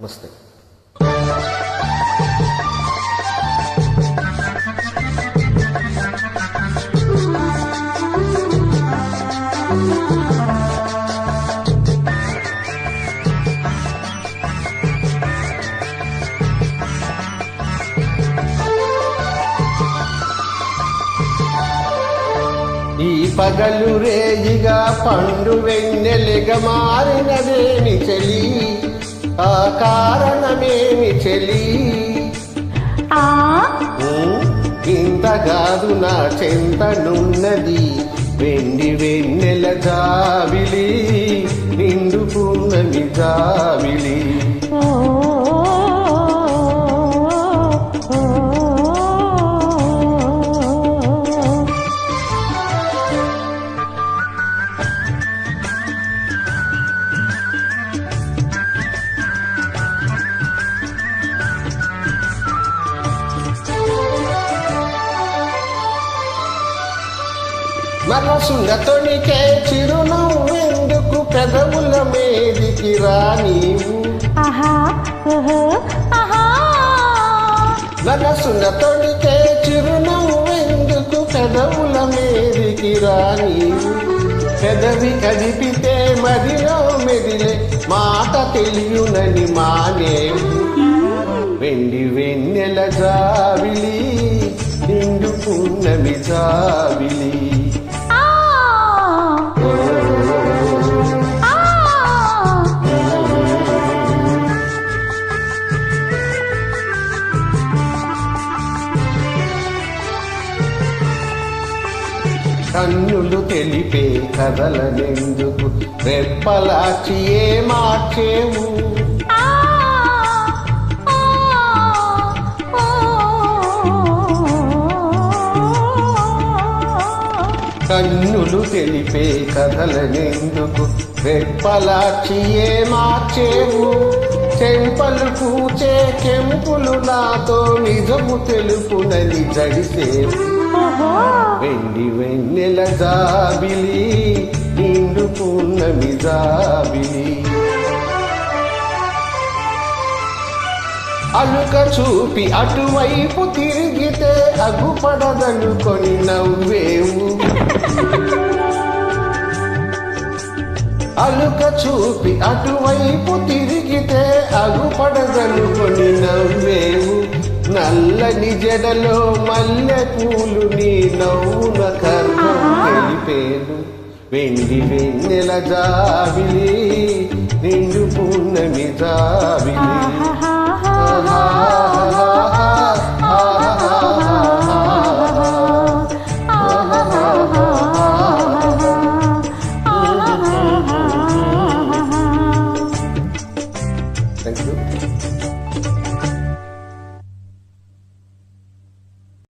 నమస్తే ఈ పగలు రేయిగా పండు వెన్నెలుగా మారినదేమి చెలి. ఆ కారణమేమి చెలి? ఆ? ఇంతగాదు నా చెంతనున్నది వెండి వెన్నెల జాబిలి నిండు పూర్ణమి జాబిలి. మనసున్న తొణికే చిరునవ్వెందుకు పెదవుల మీదికి రా నీవు ఆహా ఓహో ఆహా. మనసున్న తొణికే చిరునవ్వెందుకు పెదవుల మీదికి రా నీవు పెదవి కదిపితే మదిలో మెదిలే మాట తెలియునని మానేవు వెండి వెన్నెల జావిలి నిండు పున్నమి జావిలి. కన్నులు తెలిపే కథలనెందుకు? రెప్పలాచి ఏ మార్చేవు? కన్నులు తెలిపే కథలనెందుకు? రెప్పలాచి ఏ మార్చేవు? చెంపలు కూచే కెంపులు నాతో నిజము తెలుపునని జడిసేవు. వెండి వెన్నెల జాబిలి నిండు పూర్ణమి జాబిలి. అలుక చూపి అటువైపు తిరిగితే అగుపడదనుకొని నవ్వేవు. అలుక చూపి అటువైపు తిరిగితే అగుపడదనుకొని నవ్వేవు. నల్లని జడలో మల్లె పూలు నీ నవ్వున కర్ణం తెలిపేను. వెండి వెన్నెల జాబిలి నిండు పూర్ణమి జాబిలి. Thank you